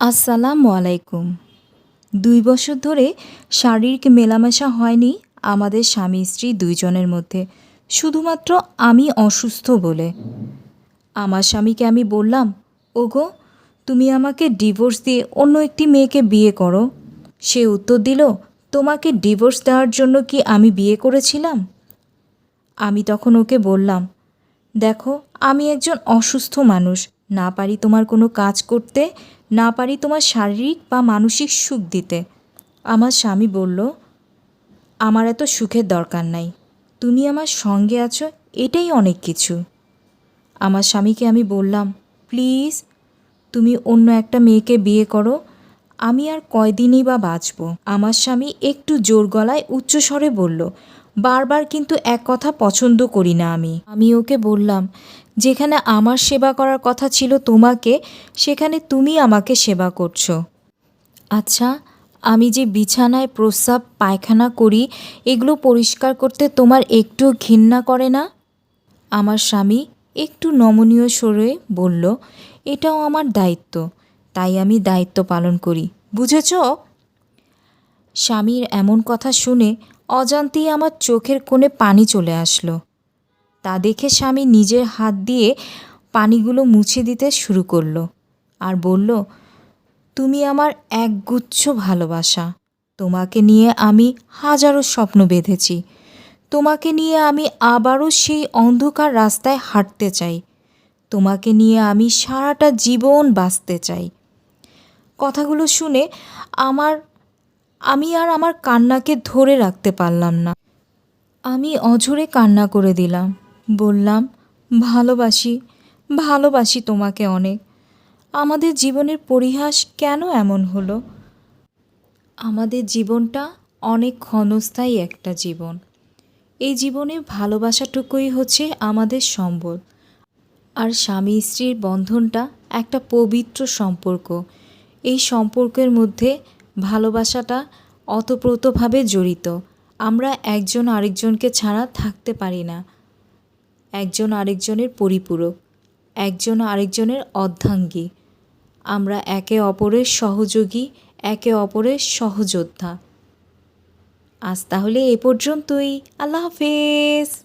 আসসালামু আলাইকুম। দুই বছর ধরে শারীরিক মেলামেশা হয়নি আমাদের স্বামী স্ত্রী দুইজনের মধ্যে, শুধুমাত্র আমি অসুস্থ বলে। আমার স্বামীকে আমি বললাম, ওগো, তুমি আমাকে ডিভোর্স দিয়ে অন্য একটি মেয়েকে বিয়ে করো। সে উত্তর দিল, তোমাকে ডিভোর্স দেওয়ার জন্য কি আমি বিয়ে করেছিলাম? আমি তখন ওকে বললাম, দেখো, আমি একজন অসুস্থ মানুষ, না পারি তোমার কোনো কাজ করতে। না পারি তোমার শারীরিক বা মানসিক সুখ দিতে। আমার স্বামী বলল, আমার এত সুখের দরকার নাই। তুমি আমার সঙ্গে আছো, এটাই অনেক কিছু। আমার স্বামীকে আমি বললাম, প্লিজ, তুমি অন্য একটা মেয়েকে বিয়ে করো, আমি আর কয়দিনই বা বাঁচব? আমার স্বামী একটু জোর গলায় উচ্চস্বরে বলল বারবার কিন্তু এক কথা পছন্দ করি না আমি। আমি ওকে বললাম, যেখানে আমার সেবা করার কথা ছিল তোমাকে, সেখানে তুমি আমাকে সেবা করছ। আচ্ছা আমি যে বিছানায় প্রস্রাব, পায়খানা করি, এগুলো পরিষ্কার করতে তোমার একটু ঘৃণা করে না? আমার স্বামী একটু নমনীয় স্বরে বলল, এটাও আমার দায়িত্ব, তাই আমি দায়িত্ব পালন করি, বুঝেছ? স্বামীর এমন কথা শুনে অজান্তেই আমার চোখের কোণে পানি চলে আসলো। তা দেখে স্বামী নিজের হাত দিয়ে পানিগুলো মুছে দিতে শুরু করল আর বলল, তুমি আমার একগুচ্ছ ভালোবাসা। তোমাকে নিয়ে আমি হাজারো স্বপ্ন বেঁধেছি। তোমাকে নিয়ে আমি আবারও সেই অন্ধকার রাস্তায় হাঁটতে চাই। তোমাকে নিয়ে আমি সারাটা জীবন বাঁচতে চাই। কথাগুলো শুনে আমার আমি আর আমার কান্নাকে ধরে রাখতে পারলাম না। আমি অঝরে কান্না করে দিলাম। বললাম, ভালোবাসি ভালোবাসি তোমাকে অনেক। আমাদের জীবনের পরিহাস কেন এমন হলো? আমাদের জীবনটা অনেক ক্ষণস্থায়ী একটা জীবন। এই জীবনে ভালোবাসাটুকুই হচ্ছে আমাদের সম্বল। আর স্বামী স্ত্রীর বন্ধনটা একটা পবিত্র সম্পর্ক। এই সম্পর্কের মধ্যে ভালোবাসাটা অতপ্রতভাবে জড়িত। আমরা একজন আরেকজনকে ছাড়া থাকতে পারি না। একজন আরেকজনের পরিপূরক, একজন আরেকজনের অর্ধাঙ্গী। আমরা একে অপরের সহযোগী, একে অপরের সহযোদ্ধা। আজ তাহলে এ পর্যন্তই। আল্লাহ হাফেজ।